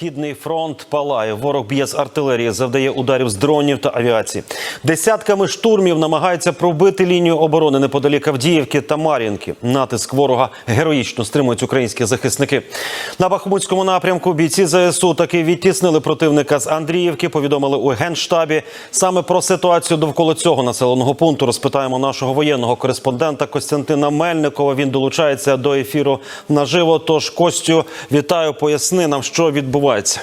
Східний фронт палає. Ворог б'є з артилерії, завдає ударів з дронів та авіації. Десятками штурмів намагається пробити лінію оборони неподалік Авдіївки та Мар'їнки. Натиск ворога героїчно стримують українські захисники. На Бахмутському напрямку бійці ЗСУ таки відтіснили противника з Андріївки. Повідомили у генштабі. Саме про ситуацію довкола цього населеного пункту розпитаємо нашого воєнного кореспондента Костянтина Мельникова. Він долучається до ефіру наживо. Тож Костю, вітаю. Поясни нам, що відбувається відбувається.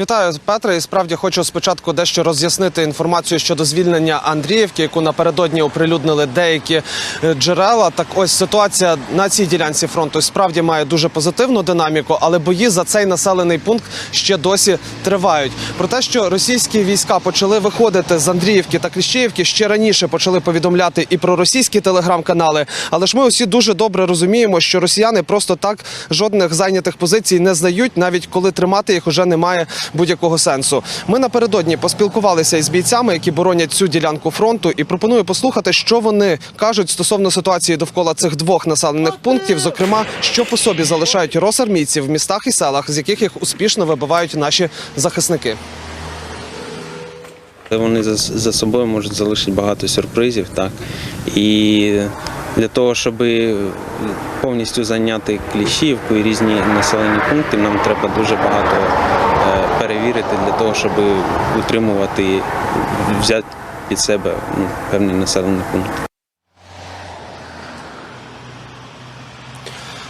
Вітаю, Петре. І справді хочу спочатку дещо роз'яснити інформацію щодо звільнення Андріївки, яку напередодні оприлюднили деякі е, джерела. Так ось ситуація на цій ділянці фронту справді має дуже позитивну динаміку, але бої за цей населений пункт ще досі тривають. Про те, що російські війська почали виходити з Андріївки та Кліщеївки, ще раніше почали повідомляти і про російські телеграм-канали. Але ж ми усі дуже добре розуміємо, що росіяни просто так жодних зайнятих позицій не здають, навіть коли тримати їх уже немає будь-якого сенсу. Ми напередодні поспілкувалися із бійцями, які боронять цю ділянку фронту, і пропоную послухати, що вони кажуть стосовно ситуації довкола цих двох населених пунктів, зокрема, що по собі залишають росармійці в містах і селах, з яких їх успішно вибивають наші захисники. Вони за, собою можуть залишити багато сюрпризів, так. І для того, щоб повністю зайняти Кліщівку і різні населені пункти, нам треба дуже багато е, перевірити для того, щоб утримувати, взяти під себе певні певний населений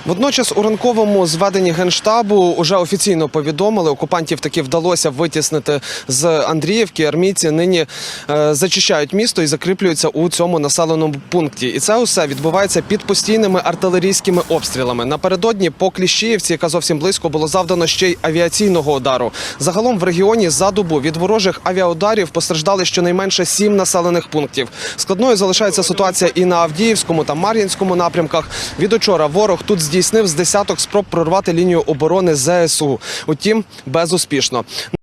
Водночас у ранковому зведенні генштабу уже офіційно повідомили, окупантів таки вдалося витіснити з Андріївки. Армійці нині е, зачищають місто і закріплюються у цьому населеному пункті. І це усе відбувається під постійними артилерійськими обстрілами. Напередодні по Кліщіївці, яка зовсім близько, було завдано ще й авіаційного удару. Загалом в регіоні за добу від ворожих авіаударів постраждали щонайменше сім населених пунктів. Складною залишається ситуація і на Авдіївському та Мар'їнському напрямках. Від учора ворог тут здійснив з десяток спроб прорвати лінію оборони ЗСУ. Утім, безуспішно.